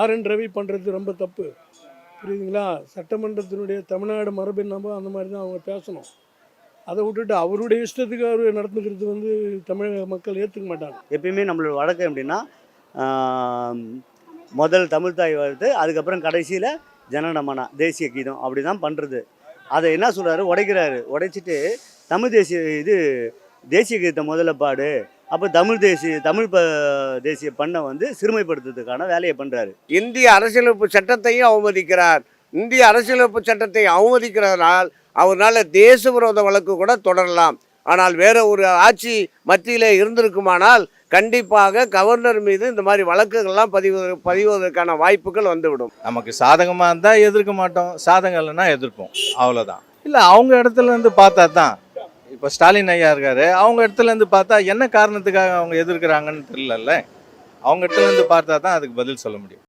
R N Ravi பண்ணுறது ரொம்ப தப்பு. புரியுதுங்களா? சட்டமன்றத்தினுடைய தமிழ்நாடு மரபின் நம்ம அந்த மாதிரி தான் அவங்க பேசணும். அதை விட்டுட்டு அவருடைய இஷ்டத்துக்கு அவர் நடந்துக்கிறது வந்து தமிழக மக்கள் ஏற்றுக்க மாட்டாங்க. எப்பயுமே நம்மளோட வழக்கம் எப்படின்னா முதல் தமிழ் தாய் வாழ்த்து அதுக்கப்புறம் கடைசியில் ஜனநமனா தேசிய கீதம் அப்படி தான் பண்ணுறது அதை என்ன சொல்கிறாரு உடைக்கிறாரு. உடைச்சிட்டு தமிழ் தேசிய இது தேசிய கீதத்தை முதல்ல பாடு. அப்போ தமிழ் தேசிய தமிழ் ப தேசிய பண்ணை வந்து சிறுமைப்படுத்துறதுக்கான வேலையை பண்ணுறாரு இந்திய அரசியலமைப்பு சட்டத்தையும் அவமதிக்கிறார். இந்திய அரசியலமைப்பு சட்டத்தை அவமதிக்கிறதுனால் அவரால் தேச விரோத வழக்கு கூட தொடரலாம். ஆனால் வேற ஒரு ஆட்சி மத்தியில் இருந்திருக்குமானால் கண்டிப்பாக கவர்னர் மீது இந்த மாதிரி வழக்குகள்லாம் பதிவு பதிவதற்கான வாய்ப்புகள் வந்துவிடும். நமக்கு சாதகமாக இருந்தால் எதிர்க்க மாட்டோம். சாதகம் இல்லைன்னா எதிர்ப்போம். அவ்வளோதான் இல்லை அவங்க இடத்துல இருந்து பார்த்தா தான் இப்போ ஸ்டாலின் ஐயா இருக்காரு அவங்க இடத்துல இருந்து பார்த்தா என்ன காரணத்துக்காக அவங்க எதிர்க்கிறாங்கன்னு தெரியலல்ல. அவங்க இடத்துலேருந்து பார்த்தா தான் அதுக்கு பதில் சொல்ல முடியும்.